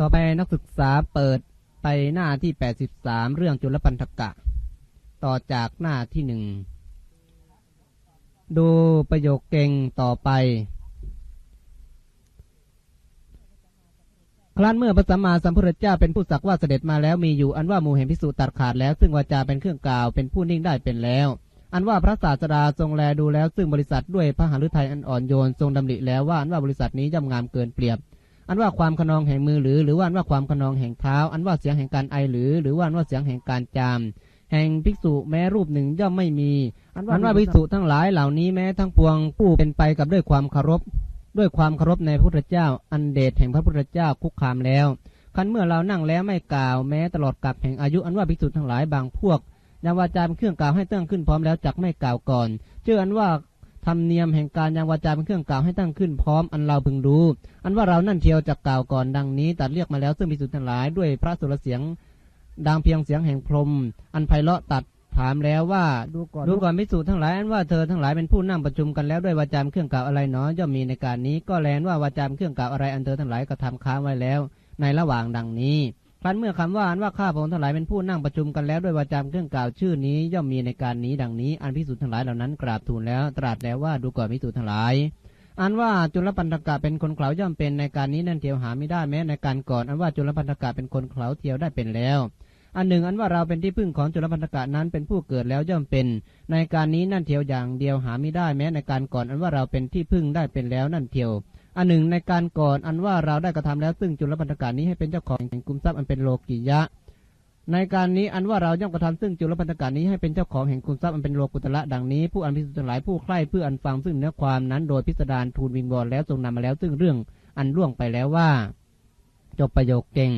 ต่อไปนักศึกษาเปิดไปหน้าที่ 83 เรื่องจุลปันธกะ ต่อจากหน้าที่หนึ่ง ดูประโยคเก่งต่อไป ครั้นเมื่อพระสัมมาสัมพุทธเจ้าเป็นผู้สักว่าเสด็จมาแล้วมีอยู่อันว่ามู่แห่งพิสูจตัดขาดแล้ว ซึ่งวาจาเป็นเครื่องกล่าวเป็นผู้นิ่งได้เป็นแล้ว อันว่าพระศาสดาทรงแลดูแล้ว ซึ่งบริษัทด้วยพระหฤทัยอันอ่อนโยนทรงดำริแล้วว่าอันว่าบริษัทนี้ย่อมงามเกินเปรียบ อันว่าความขนองแห่งมือหรือ หรือว่าอันว่าความขนองแห่งเท้า อันว่าเสียงแห่งการไอหรือ หรือว่าอันว่าเสียงแห่งการจาม แห่งภิกษุแม้รูปหนึ่งย่อมไม่มี อันว่าภิกษุทั้งหลายเหล่านี้แม้ทั้งปวงผู้เป็นไปกับด้วยความเคารพ ด้วยความเคารพในพระพุทธเจ้า อันเดชแห่งพระพุทธเจ้าคุกคามแล้วคันเมื่อเรานั่งแล้วไม่กล่าวแม้ตลอดกับแห่งอายุอันว่าภิกษุทั้งหลายบางพวกยังวาจาเป็นเครื่องกล่าวให้เตั้งขึ้นพร้อมแล้วจักไม่กล่าวก่อนเชื่ออันว่า ธรรมเนียมแห่งการยังวาจาเป็นเครื่องกล่าวให้ตั้งขึ้นพร้อมอันเราพึงรู้ อันว่าเรานั่นเทียวจะกล่าวก่อนดังนี้ตัดเรียกมาแล้วซึ่งภิกษุทั้งหลายด้วยพระสุรเสียงดังเพียงเสียงแห่งพรม อันไพเราะตัดถามแล้วว่าดูก่อนดูก่อนภิกษุทั้งหลายอันว่าเธอทั้งหลายเป็นผู้นั่งประชุมกันแล้วด้วยวาจามเครื่องกล่าวอะไรหนอย่อมมีในการนี้ ก็แลนว่าวาจามเครื่องกล่าวอะไรอันเธอทั้งหลายกระทำค้างไว้แล้ว ในระหว่างดังนี้ ครั้นเมื่อคำว่าอันว่าข้าพระองค์ทั้งหลายเป็นผู้นั่งประชุมกันแล้วด้วยวาจามเครื่องกล่าวชื่อนี้ย่อมมีในการนี้ดังนี้ อันพิสูจน์ทั้งหลายเหล่านั้นกราบทูลแล้ว ตรัสแล้วว่าดูก่อนพิสูจน์ทั้งหลายอันว่าจุลปันธกะเป็นคนเขาย่อมเป็นในการนี้นั่นเทียวหาไม่ได้แม้ในการก่อน อันว่าจุลปันธกะเป็นคนเขาเทียวได้เป็นแล้ว อันหนึ่ง อันว่าเราเป็นที่พึ่งของจุลปันธกะนั้นเป็นผู้เกิดแล้วย่อมเป็น ในการนี้นั่นเทียวอย่างเดียวหาไม่ได้แม้ในการก่อน อันว่าเราเป็นที่พึ่งได้เป็นแล้วนั่นเทียว อันหนึ่งในการก่อนอันว่าเราได้กระทำแล้ว ซึ่งจุลปันธกะนี้ให้เป็นเจ้าของแห่งกุมทรัพย์อันเป็นโลกิยะ ในการนี้อันว่าเราย่อมกระทำซึ่งจุลปันธกะนี้ให้เป็นเจ้าของแห่งกุมทรัพย์อันเป็นโลกุตละดังนี้ ผู้อันพิสุทธิ์หลายผู้ใคร่เพื่ออันฟังซึ่งเนื้อความนั้นโดยพิสดารทูลวิงวอนแล้วทรงนำมาแล้วซึ่งเรื่องอันล่วงไปแล้วว่า จบประโยคเก่ง